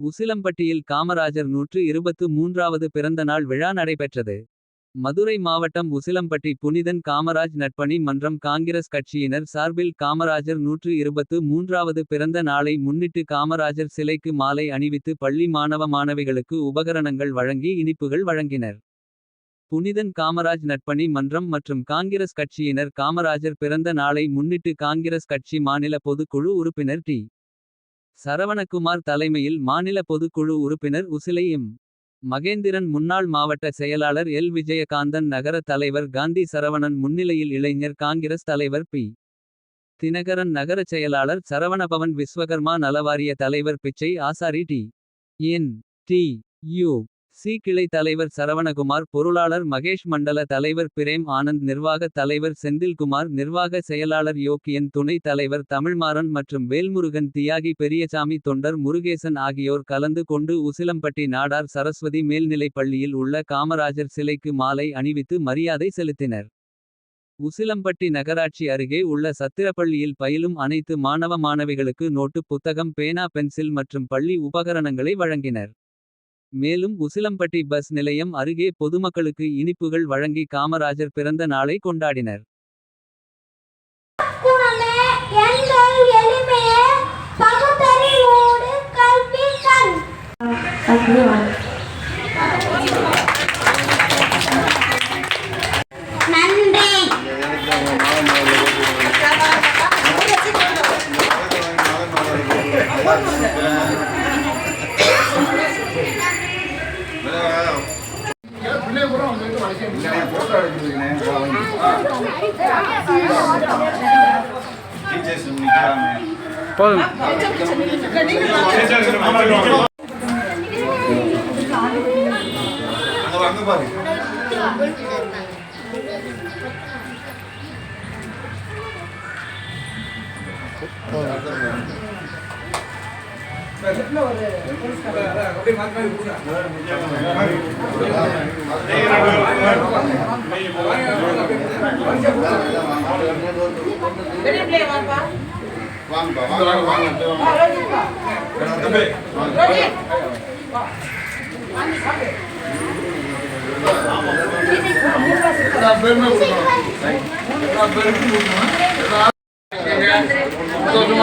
உசிலம்பட்டியில் காமராஜர் நூற்று இருபத்து மூன்றாவது பிறந்த நாள் விழா நடைபெற்றது. மதுரை மாவட்டம் உசிலம்பட்டி புனிதன் காமராஜ் நட்பணி மன்றம் காங்கிரஸ் கட்சியினர் சார்பில் காமராஜர் நூற்று இருபத்து மூன்றாவது பிறந்த நாளை முன்னிட்டு காமராஜர் சிலைக்கு மாலை அணிவித்து பள்ளி மாணவ மாணவிகளுக்கு உபகரணங்கள் வழங்கி இனிப்புகள் வழங்கினர். புனிதன் காமராஜ் நட்பணி மன்றம் மற்றும் காங்கிரஸ் கட்சியினர் காமராஜர் பிறந்த நாளை முன்னிட்டு காங்கிரஸ் கட்சி மாநில பொதுக்குழு உறுப்பினர் டி. சரவணகுமார் தலைமையில் மாநில பொதுக்குழு உறுப்பினர் உசிலை எம். மகேந்திரன் முன்னாள் மாவட்ட செயலாளர் எல். விஜயகாந்தன் நகர தலைவர் காந்தி சரவணன் முன்னிலையில் இளைஞர் காங்கிரஸ் தலைவர் பி. தினகரன் நகரச் செயலாளர் சரவணபவன் விஸ்வகர்மா நலவாரிய தலைவர் Pichai Asari T. N. T. U. C கிளை தலைவர் சரவணகுமார் பொருளாளர் மகேஷ் மண்டல தலைவர் பிரேம் ஆனந்த் நிர்வாகத் தலைவர் செந்தில்குமார் நிர்வாக செயலாளர் யோக்கியன் துணை தலைவர் தமிழ்மாறன் மற்றும் வேல்முருகன் தியாகி பெரியசாமி தொண்டர் முருகேசன் ஆகியோர் கலந்து கொண்டு உசிலம்பட்டி நாடார் சரஸ்வதி மேல்நிலைப் பள்ளியில் உள்ள காமராஜர் சிலைக்கு மாலை அணிவித்து மரியாதை செலுத்தினர். உசிலம்பட்டி நகராட்சி அருகே உள்ள சத்திரப்பள்ளியில் பயிலும் அனைத்து மாணவ மாணவிகளுக்கு நோட்டு புத்தகம் பேனா பென்சில் மற்றும் பள்ளி உபகரணங்களை வழங்கினர். மேலும் உசிலம்பட்டி பஸ் நிலையம் அருகே பொதுமக்களுக்கு இனிப்புகள் வழங்கி காமராஜர் பிறந்த நாளை கொண்டாடினர். குணமே போதும் பகுத்தறிவோடு கல்வி கண் நன்றி போதும்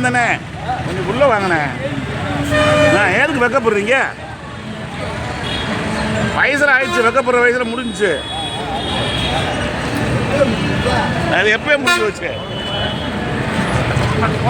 நான் தானே கொஞ்சம் உள்ள வாங்கண்ணே. நான் ஏதுக்கு வெக்கப்படுறீங்க? வயசில் ஆயிடுச்சு வெக்கப்படுற வயசில் முடிஞ்சுச்சு. அது எப்பயே முடிஞ்சு வச்சு நன்றி